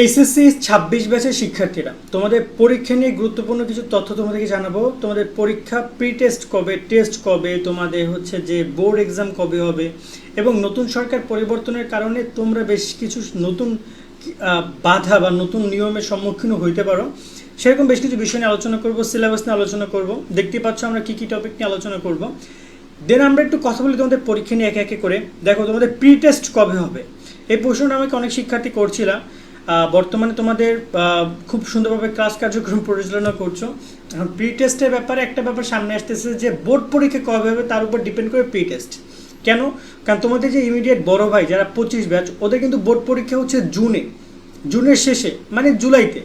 HSC ছাব্বিশ ব্যাচের শিক্ষার্থীরা। তোমাদের পরীক্ষা নিয়ে গুরুত্বপূর্ণ কিছু তথ্য তোমাদেরকে জানাব। তোমাদের পরীক্ষা প্রি টেস্ট কবে টেস্ট কবে, তোমাদের হচ্ছে যে বোর্ড এক্সাম কবে হবে এবং নতুন সরকার পরিবর্তনের কারণে তোমরা বেশ কিছু নতুন বাধা বা নতুন নিয়মের সম্মুখীন হইতে পারো। সেরকম বেশ কিছু বিষয় নিয়ে আলোচনা করব সিলেবাস নিয়ে আলোচনা করব। দেখতে পাচ্ছ আমরা কী কী টপিক নিয়ে আলোচনা করব। দেন আমরা একটু কথা বলি তোমাদের পরীক্ষা নিয়ে একে একে করে। দেখো তোমাদের প্রি টেস্ট কবে হবে? এই প্রশ্নটা আমাকে অনেক শিক্ষার্থী করছিলাম বর্তমানে তোমাদের খুব সুন্দরভাবে ক্লাস কার্যক্রম পরিচালনা করছ। এখন প্রি টেস্টের ব্যাপারে একটা ব্যাপার সামনে আসতেছে যে, বোর্ড পরীক্ষা কবে হবে তার উপর ডিপেন্ড করে প্রি টেস্ট কেন? কারণ তোমাদের যে ইমিডিয়েট বড় ভাই, যারা পঁচিশ ব্যাচ ওদের কিন্তু বোর্ড পরীক্ষা হচ্ছে জুনে। জুনের শেষে মানে জুলাইতে।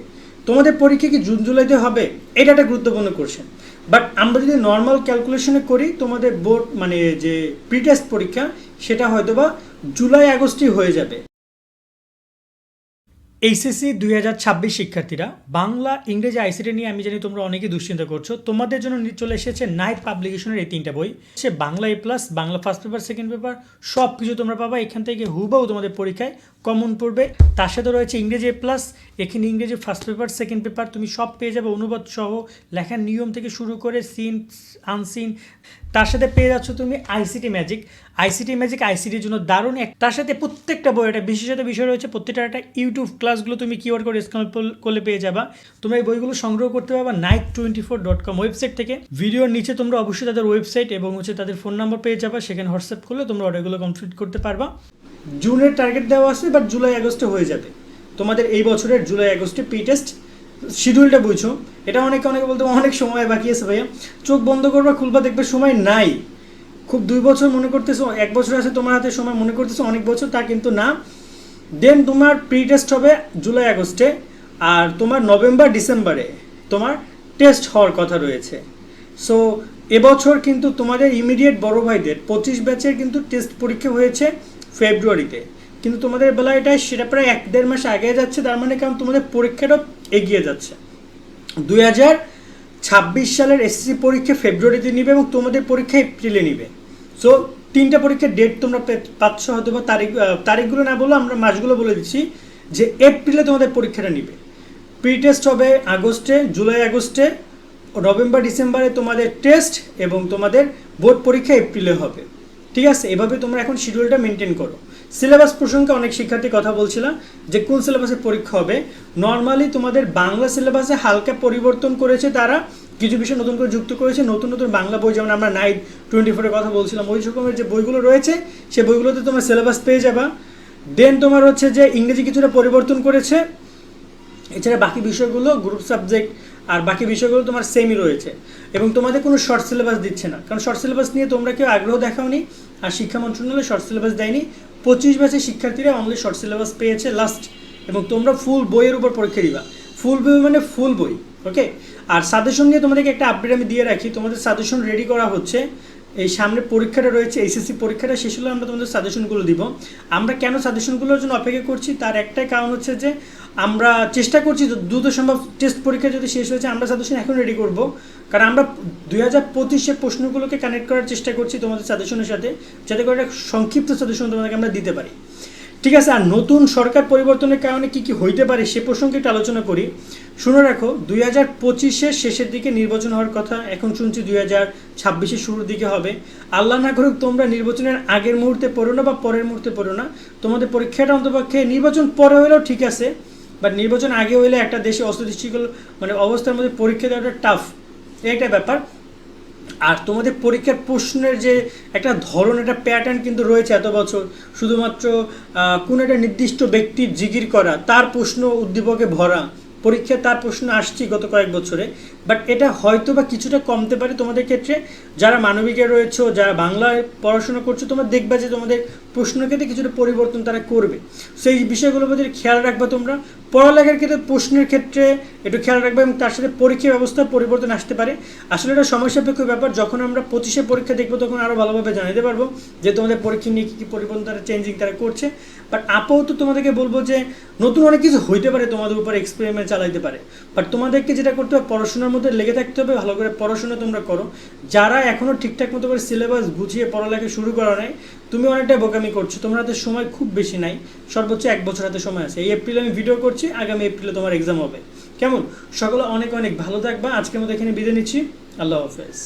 তোমাদের পরীক্ষা কি জুন, জুলাইতে হবে? এটা একটা গুরুত্বপূর্ণ কোশ্চেন বাট আমরা যদি নর্মাল ক্যালকুলেশনে করি, তোমাদের বোর্ড মানে যে প্রি টেস্ট পরীক্ষা, সেটা হয়তো বা জুলাই, আগস্টই হয়ে যাবে। এইচএসসি দুই হাজার ছাব্বিশ শিক্ষার্থীরা, বাংলা, ইংরেজি, আইসিটি নিয়ে আমি জানি তোমরা অনেকেই দুশ্চিন্তা করছ। তোমাদের জন্য চলে এসেছে নাইট পাবলিকেশনের এই তিনটা বই। সে Bangla A plus Bangla first paper second paper সব কিছু তোমরা পাবা। এখান থেকে হুবাও তোমাদের পরীক্ষায় কমন পড়বে। তার সাথে রয়েছে ইংরেজি প্লাস এখানে ইংরেজি ফার্স্ট পেপার সেকেন্ড পেপার তুমি সব পেয়ে যাবে অনুবাদ সহ লেখার নিয়ম থেকে শুরু করে সিন আনসিন তার সাথে পেয়ে যাচ্ছ তুমি আইসিটি ম্যাজিক আইসিটি ম্যাজিক আইসিটির জন্য দারুণ এক তার সাথে প্রত্যেকটা বই, একটা বিশেষত বিষয় রয়েছে, প্রত্যেকটা একটা ইউটিউব ক্লাসগুলো তুমি কিওয়ার্ড করে স্ক্যান করলে পেয়ে যাবা। তোমরা এই বইগুলো সংগ্রহ করতে পারবা night twenty four dot com website থেকে। ভিডিওর নিচে তোমরা অবশ্যই তাদের ওয়েবসাইট এবং হচ্ছে তাদের ফোন নাম্বার পেয়ে যাবা। সেখানে হোয়াটসঅ্যাপ করলে তোমরা অর্ডারগুলো কমপ্লিট করতে পারবা। জুনের টার্গেট দেওয়া আছে বাট জুলাই আগস্টে হয়ে যাবে। তোমাদের এই বছরের জুলাই আগস্টে পি টেস্ট শিডিউলটা বুঝছ এটা অনেকে অনেকে বলতে অনেক সময় বাকি আছে ভাইয়া। চোখ বন্ধ করবা, খুলবা, দেখবে সময় নাই। খুব দুই বছর মনে করতেছো, এক বছর আছে তোমার হাতে সময় মনে করতেছো, অনেক বছর, তা কিন্তু না। দেন তোমার প্রি টেস্ট হবে জুলাই আগস্টে, আর তোমার নভেম্বর, ডিসেম্বরে তোমার টেস্ট হওয়ার কথা রয়েছে। সো এবছর কিন্তু তোমাদের ইমিডিয়েট বড় ভাইদের পঁচিশ ব্যাচের কিন্তু টেস্ট পরীক্ষা হয়েছে। ফেব্রুয়ারিতে। কিন্তু তোমাদের বেলা এটা সেটা প্রায় এক দেড় মাস আগে যাচ্ছে, তার মানে কারণ তোমাদের পরীক্ষাটাও এগিয়ে যাচ্ছে। দুই হাজার ছাব্বিশ সালের এসএসসি পরীক্ষা ফেব্রুয়ারিতে নিবে এবং তোমাদের পরীক্ষা এপ্রিলে নিবে। সো তিনটা পরীক্ষার ডেট তোমরা পাচ্ছ হয়তো বা তারিখ তারিখগুলো না বলো আমরা মাসগুলো বলে দিচ্ছি যে এপ্রিলে তোমাদের পরীক্ষাটা নিবে। প্রি টেস্ট হবে আগস্টে, জুলাই আগস্টে, নভেম্বর, ডিসেম্বরে তোমাদের টেস্ট এবং তোমাদের বোর্ড পরীক্ষা এপ্রিলে হবে। ঠিক আছে, এভাবে তোমরা এখন শিডিউলটা মেনটেন করো। সিলেবাস প্রসঙ্গে অনেক শিক্ষার্থী কথা বলছিলাম যে, কোন সিলেবাসে পরীক্ষা হবে? নর্মালি তোমাদের বাংলা সিলেবাসে হালকা পরিবর্তন করেছে তারা, কিছু বিষয় নতুন করে যুক্ত করেছে, নতুন নতুন বাংলা বই, যেমন আমরা নাইট টোয়েন্টি ফোরের কথা বলছিলাম, ওই রকমের যে বইগুলো রয়েছে, সে বইগুলোতে তোমার সিলেবাস পেয়ে যাবা। দেন তোমার হচ্ছে যে ইংরেজি কিছুটা পরিবর্তন করেছে এছাড়া বাকি বিষয়গুলো গ্রুপ সাবজেক্ট আর বাকি বিষয়গুলো তোমার সেমই রয়েছে এবং তোমাদের কোনো শর্ট সিলেবাস দিচ্ছে না। কারণ শর্ট সিলেবাস নিয়ে তোমরা কেউ আগ্রহ দেখাওনি আর শিক্ষা মন্ত্রণালয় শর্ট সিলেবাস দেয়নি। পঁচিশ ব্যাচের শিক্ষার্থীরা অনলি শর্ট সিলেবাস পেয়েছে লাস্ট এবং তোমরা ফুল বইয়ের উপর পরীক্ষা দিবা। ফুল বই মানে ফুল বই ওকে আর সাজেশন নিয়ে তোমাদেরকে একটা আপডেট আমি দিয়ে রাখি। তোমাদের সাজেশন রেডি করা হচ্ছে। এই সামনে পরীক্ষাটা রয়েছে এইচএসসি পরীক্ষাটা শেষ হলে আমরা তোমাদের সাজেশনগুলো দিব। আমরা কেন সাজেশনগুলোর জন্য অপেক্ষা করছি? তার একটাই কারণ হচ্ছে যে আমরা চেষ্টা করছি দ্রুত সম্ভব টেস্ট পরীক্ষা যদি শেষ হয়েছে, আমরা সাজেশন এখন রেডি করব। কারণ আমরা দুই হাজার পঁচিশে প্রশ্নগুলোকে কানেক্ট করার চেষ্টা করছি তোমাদের সাজেশনের সাথে, যাতে করে সংক্ষিপ্ত সাজেশন তোমাদেরকে আমরা দিতে পারি। ঠিক আছে, আর নতুন সরকার পরিবর্তনের কারণে কি কি হইতে পারে সে প্রসঙ্গে একটু আলোচনা করি। শুনে রাখো, দুই হাজার পঁচিশের শেষের দিকে নির্বাচন হওয়ার কথা এখন শুনছি দুই হাজার ছাব্বিশের শুরুর দিকে হবে। আল্লাহ না করুক তোমরা নির্বাচনের আগের মুহূর্তে পড়ো না বা পরের মুহূর্তে পড়ো না। তোমাদের পরীক্ষাটা অন্তপক্ষে নির্বাচন পরে হলেও ঠিক আছে। বাট নির্বাচন আগে হইলে একটা দেশে অস্থিতিশীল মানে অবস্থার মধ্যে পরীক্ষা দেওয়াটা টাফ একটা ব্যাপার। আর তোমাদের পরীক্ষার প্রশ্নের যে একটা ধরন, একটা প্যাটার্ন কিন্তু রয়েছে এত বছর, শুধুমাত্র কোনো একটা নির্দিষ্ট ব্যক্তির জিগির করা, তার প্রশ্ন উদ্দীপকে ভরা, পরীক্ষায় তার প্রশ্ন আসছি গত কয়েক বছরে বাট এটা হয়তো বা কিছুটা কমতে পারে তোমাদের ক্ষেত্রে। যারা মানবিকে রয়েছে, যারা বাংলায় পড়াশোনা করছ, তোমরা দেখবে যে তোমাদের প্রশ্নের ক্ষেত্রে কিছুটা পরিবর্তন তারা করবে। সেই বিষয়গুলোর প্রতি খেয়াল রাখবে তোমরা। পড়ালেখার ক্ষেত্রে প্রশ্নের ক্ষেত্রে একটু খেয়াল রাখবে এবং তার সাথে পরীক্ষা ব্যবস্থার পরিবর্তন আসতে পারে। আসলে এটা সময় সাপেক্ষ ব্যাপার। যখন আমরা পঁচিশে পরীক্ষা দেখব, তখন আরও ভালোভাবে জানাতে পারব যে তোমাদের পরীক্ষা নিয়ে কী কী পরিবর্তন তারা চেঞ্জিং তারা করছে। বাট আপাতত তোমাদেরকে বলব যে নতুন অনেক কিছু হইতে পারে তোমাদের উপর এক্সপেরিমেন্ট চালাইতে পারে। বাট তোমাদেরকে যেটা করতে হবে, পড়াশোনার মধ্যে লেগে থাকতে হবে, ভালো করে পড়াশোনা তোমরা করো। যারা এখনও ঠিকঠাক মতো করে সিলেবাস বুঝিয়ে পড়ালেখা শুরু করা নাই, তুমি অনেকটা বোকামি করছ। তোমার হাতে সময় খুব বেশি নাই, সর্বোচ্চ এক বছর হাতে সময় আছে। এই এপ্রিলে আমি ভিডিও করছি, আগামী এপ্রিলে তোমার এক্সাম হবে। কেমন? সকলে অনেক অনেক ভালো থাকবা। আজকের মতো এখানে বিদায় নিচ্ছি। আল্লাহ হাফেজ।